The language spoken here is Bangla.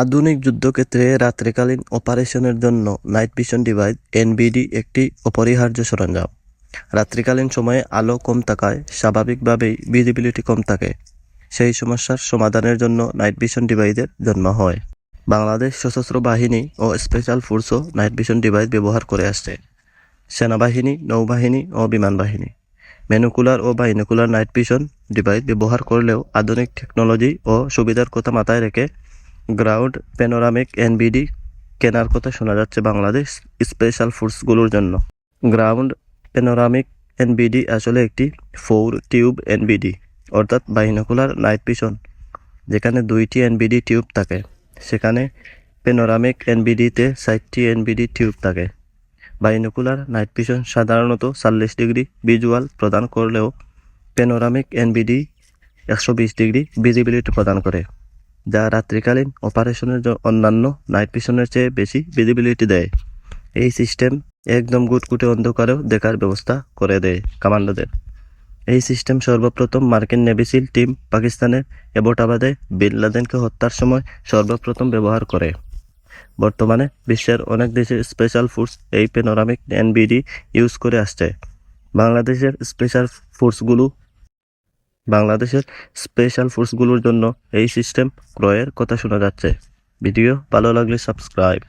আধুনিক যুদ্ধক্ষেত্রে রাত্রিকালীন অপারেশনের জন্য নাইট ভিশন ডিভাইস এনবিডি একটি অপরিহার্য সরঞ্জাম। রাত্রিকালীন সময়ে আলো কম থাকায় স্বাভাবিকভাবেই ভিজিবিলিটি কম থাকে। সেই সমস্যার সমাধানের জন্য নাইট ভিশন ডিভাইসের জন্ম হয়। বাংলাদেশ সশস্ত্র বাহিনী ও স্পেশাল ফোর্সও নাইট ভিশন ডিভাইস ব্যবহার করে আসছে। সেনাবাহিনী, নৌবাহিনী ও বিমান বাহিনী। মেনুকুলার ও বাইনোকুলার নাইট ভিশন ডিভাইস ব্যবহার করলেও আধুনিক টেকনোলজি ও সুবিধার কথা মাথায় রেখে গ্রাউন্ড প্যানোরামিক এনবিডি কেনার কথা শোনা যাচ্ছে বাংলাদেশ স্পেশাল ফোর্সগুলোর জন্য। গ্রাউন্ড প্যানোরামিক এনবিডি আসলে একটি ফোর টিউব এনবিডি, অর্থাৎ বাইনোকুলার নাইট ভিশন, যেখানে দুইটি এনবিডি টিউব থাকে। সেখানে প্যানোরামিক এনবিডিতে ষাটটি এনবিডি টিউব থাকে। বাইনোকুলার নাইট ভিশন সাধারণত চল্লিশ ডিগ্রি ভিজুয়াল প্রদান করলেও প্যানোরামিক এনবিডি একশো বিশ ডিগ্রি ভিজিবিলিটি প্রদান করে। যা রাত্রিকালীন অপারেশনের অন্যান্য নাইট ভিশনের চেয়ে বেশি ভিজিবিলিটি দেয়। এই সিস্টেম একদম গুটকুটে অন্ধকারেও দেখার ব্যবস্থা করে দেয় কমান্ডোদের। এই সিস্টেম সর্বপ্রথম মার্কিন নেভিসিল টিম পাকিস্তানের এবটাবাদে বিন লাদেনকে হত্যার সময় সর্বপ্রথম ব্যবহার করে। বর্তমানে বিশ্বের অনেক দেশের স্পেশাল ফোর্স এই পেনোরামিক এনবিডি ইউজ করে আসছে। বাংলাদেশের স্পেশাল ফোর্সগুলো বাংলাদেশের স্পেশাল ফোর্সগুলোর জন্য এই সিস্টেম ক্রয়ের কথা শোনা যাচ্ছে। ভিডিও ভালো লাগলে সাবস্ক্রাইব